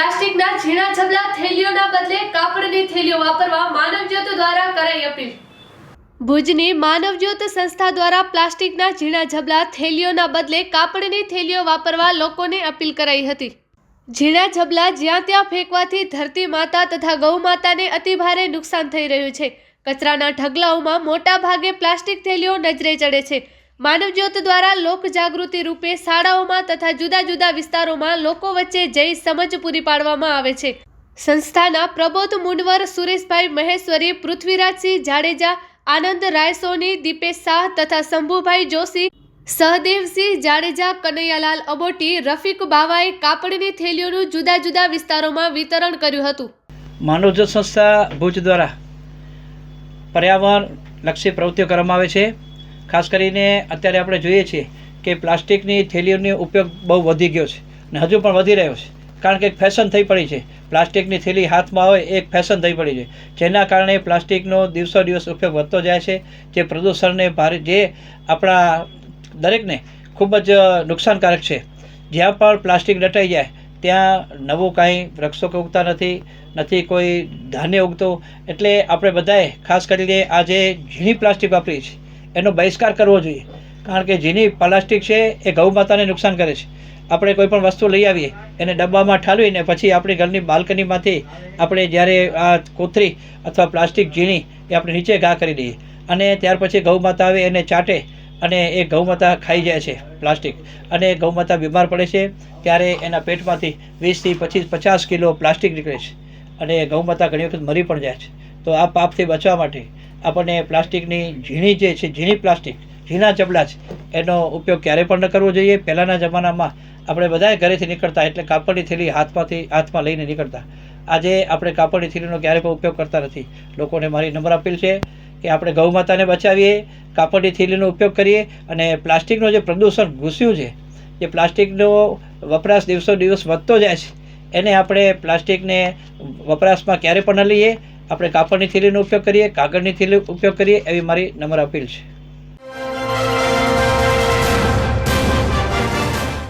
પ્લાસ્ટિકના ઝીણા ઝબલા થેલીઓના બદલે કાપડની થેલીઓ વાપરવા માનવજ્યોત દ્વારા કરાઈ અપીલ. ભુજની માનવજ્યોત સંસ્થા દ્વારા પ્લાસ્ટિકના ઝીણા ઝબલા થેલીઓના બદલે કાપડની થેલીઓ વાપરવા લોકોને અપીલ કરાઈ હતી. ઝીણા ઝબલા જ્યાં ત્યાં ફેંકવાથી ધરતી માતા તથા ગૌ માતાને અતિભારે નુકસાન થઈ રહ્યું છે. કચરાના ઢગલાઓમાં મોટા ભાગે પ્લાસ્ટિક થેલીઓ નજરે ચડે છે. માનવજ્યોત દ્વારા લોક જાગૃતિ રૂપે શાળાઓમાં તથા જુદા જુદા વિસ્તારોમાં લોકો વચ્ચે જઈ સમજ પૂરી પાડવામાં આવે છે. સંસ્થાના પ્રબોધ મુંડવર સુરેશભાઈ મહેશ્વરી, પૃથ્વીરાજસિંહ જાડેજા, આનંદ રાયસોની, દીપેશ શાહ તથા શંભુભાઈ જોશી, સહદેવસિંહ જાડેજા, કનૈયાલાલ અબોટી, રફીક બાવાએ કાપડની થેલીઓનું જુદા જુદા વિસ્તારોમાં વિતરણ કર્યું હતું. માનવજ્યોત સંસ્થા ભુજ દ્વારા પર્યાવરણ લક્ષી પ્રવૃત્તિઓ કરવામાં આવે છે. ખાસ કરીને અત્યારે આપણે જોઈએ છીએ કે પ્લાસ્ટિકની થેલીઓનો ઉપયોગ બહુ વધી ગયો છે અને હજુ પણ વધી રહ્યો છે. કારણ કે એક ફેશન થઈ પડી છે. પ્લાસ્ટિકની થેલી હાથમાં હોય એક ફેશન થઈ પડી છે. જેના કારણે પ્લાસ્ટિકનો દિવસો દિવસ ઉપયોગ વધતો જાય છે. જે પ્રદૂષણને ભારે જે આપણા દરેકને ખૂબ જ નુકસાનકારક છે. જ્યાં પણ પ્લાસ્ટિક દટાઈ જાય, ત્યાં નવું કાંઈ વૃક્ષો ઉગતા નથી નથી કોઈ ધાન્ય ઉગતું. એટલે આપણે બધાએ ખાસ કરીને આ જે ઝીણી પ્લાસ્ટિક વાપરી છે એનો બહિષ્કાર કરવો જોઈએ. કારણ કે જેની પ્લાસ્ટિક છે એ ગૌ માતાને નુકસાન કરે છે. આપણે કોઈ પણ વસ્તુ લઈ આવીએ, એને ડબ્બામાં ઠાલવીને પછી આપણી ઘરની બાલ્કનીમાંથી આપણે જ્યારે આ કોથળી અથવા પ્લાસ્ટિક ઝીણી એ આપણે નીચે ઘા કરી દઈએ. અને ત્યાર પછી ગૌ માતા આવે, એને ચાટે અને એ ગૌ માતા ખાઈ જાય છે પ્લાસ્ટિક. અને ગૌ માતા બીમાર પડે છે, ત્યારે એના પેટમાંથી વીસથી પચીસ, પચાસ કિલો પ્લાસ્ટિક નીકળે છે. અને ગૌ માતા ઘણી વખત મરી પણ જાય છે. તો આ પાપથી બચવા માટે આપણને પ્લાસ્ટિકની ઝીણી જે છે, ઝીણી પ્લાસ્ટિક, ઝીણા ચબલા છે, એનો ઉપયોગ ક્યારે પણ ન કરવો જોઈએ. પહેલાંના જમાનામાં આપણે બધાએ ઘરેથી નીકળતા એટલે કાપડની થેલી હાથમાંથી, હાથમાં લઈને નીકળતા. આજે આપણે કાપડની થેલીનો ક્યારે પણ ઉપયોગ કરતા નથી. લોકોને મારી નંબર અપીલ છે કે આપણે ગૌ માતાને બચાવીએ, કાપડની થેલીનો ઉપયોગ કરીએ અને પ્લાસ્ટિકનું જે પ્રદૂષણ ઘૂસ્યું છે, જે પ્લાસ્ટિકનો વપરાશ દિવસો દિવસ વધતો જાય છે, એને આપણે પ્લાસ્ટિકને વપરાશમાં ક્યારે પણ ન લઈએ. આપણે કાપડની થેલીનો ઉપયોગ કરીએ કાગળની થેલી ઉપયોગ કરીએ એવી મારી નમ્ર અપીલ છે.